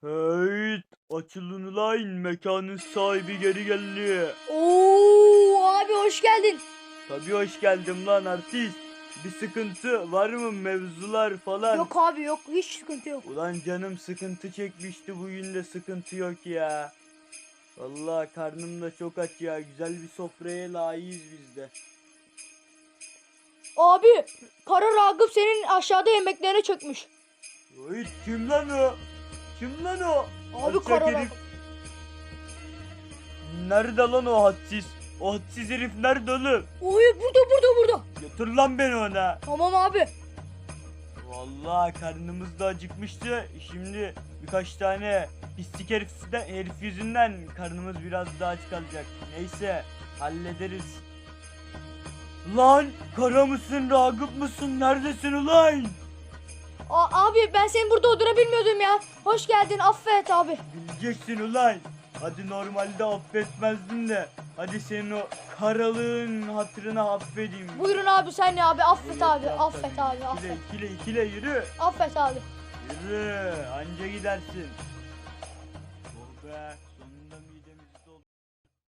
Hey, açılın ulan mekanın sahibi geri geldi. Oo abi hoş geldin. Tabii hoş geldin lan artist. Bir sıkıntı var mı mevzular falan? Yok abi yok hiç sıkıntı yok. Ulan canım sıkıntı çekmişti bugün de sıkıntı yok ya. Vallahi karnım da çok aç ya. Güzel bir sofraya layığız biz de. Abi Kara Ragıp senin aşağıda yemeklerine çökmüş. Oy, kim lan o? Kim lan o? Abi Alçak Kara herif. Ragıp. Nerede lan o hadsiz? O hadsiz herif nerede oğlum? Oy burada burada burada. Götür lan beni ona. Tamam abi. Vallahi karnımız da acıkmıştı. Şimdi birkaç tane pislik herifden, herif yüzünden karnımız biraz daha aç kalacak. Neyse hallederiz. Lan kara mısın ragıp mısın neredesin ulan? A- abi ben senin burada olduğunu bilmiyordum ya. Hoş geldin affet abi. Bileceksin ulan. Hadi normalde affetmezdin de. Hadi senin o karalığın hatırına affedeyim. Buyurun abi sen ne abi affet Evet, abi affet tabii. abi İkile affet. ikile ikile yürü. Affet abi. Yürü anca gidersin. Oh be.